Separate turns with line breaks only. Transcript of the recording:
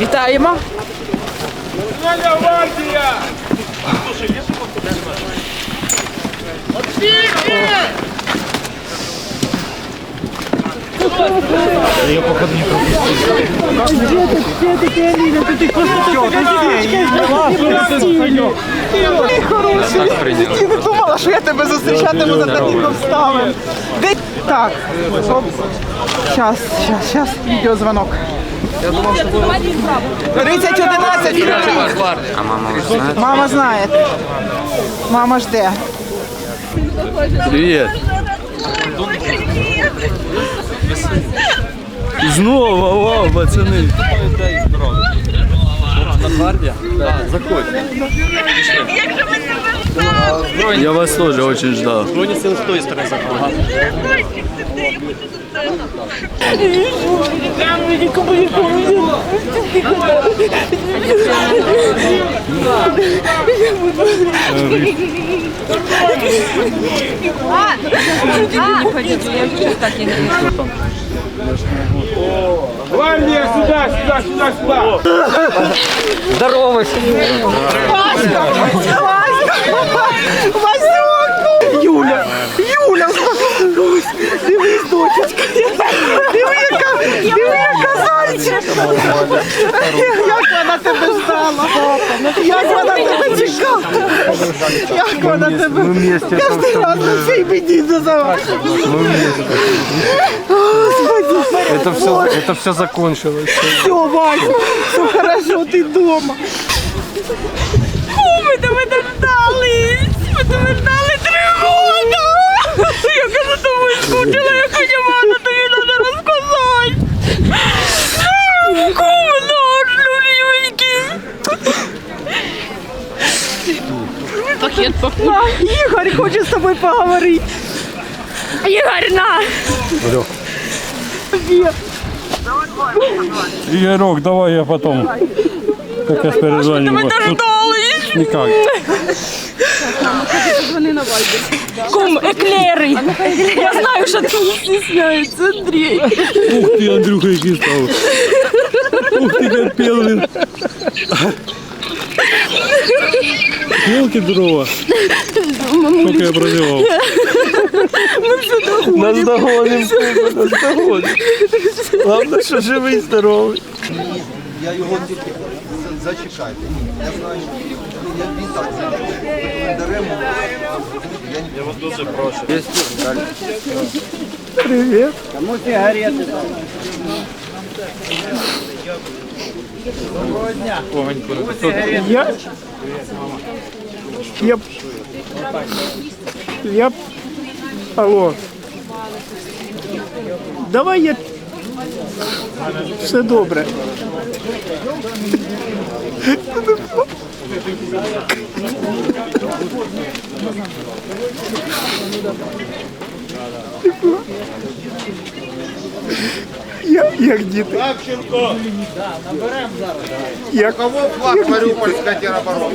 Вітаємо.
Ти не думала, що я тебе зустрічатиму за таких обставин. Де... Так. Щас, щас, щас, відеозвонок. 3011.
А мама уже знает?
Мама знає. Мама жде.
Привіт. Знову, вау, пацани. Я вас тоже очень ждал.
Броня сел с той стороны заходит. А, не сюда, сюда, сюда, сюда! Здорово! Здорово. Дивись! Диви, яка! Яка зайчик! Як вона тебе ждала! Як вона тебе чекала! Як вона тебе... Кожен раз на цей мені називає!
Это все, это все закончилось.
Все, Вася, все хорошо, ти вдома.
Пакет
На, Ігор хоче з тобою поговорити.
Ігор, на!
Игорек, давай я потом. Как я перезвоню.
Ми дождались!
Никак.
Кум, еклери! Я знаю, що ти не стісняється, Андрій!
Ух ты, Андрюха, який став. Ух ты, как пел він. Елки дрова. Сколько я прозевал. Нас догоним, нас догоним. Главное, що живий, здоровий.
Я його тільки зачекайте. Ні, я знаю, я він так даремо.
Привіт. Я... Я... Я... Алло. Давай я... Все добре. Я, як діти.
Савченко!
Як,
Кого флаг Маріупольська тероборона?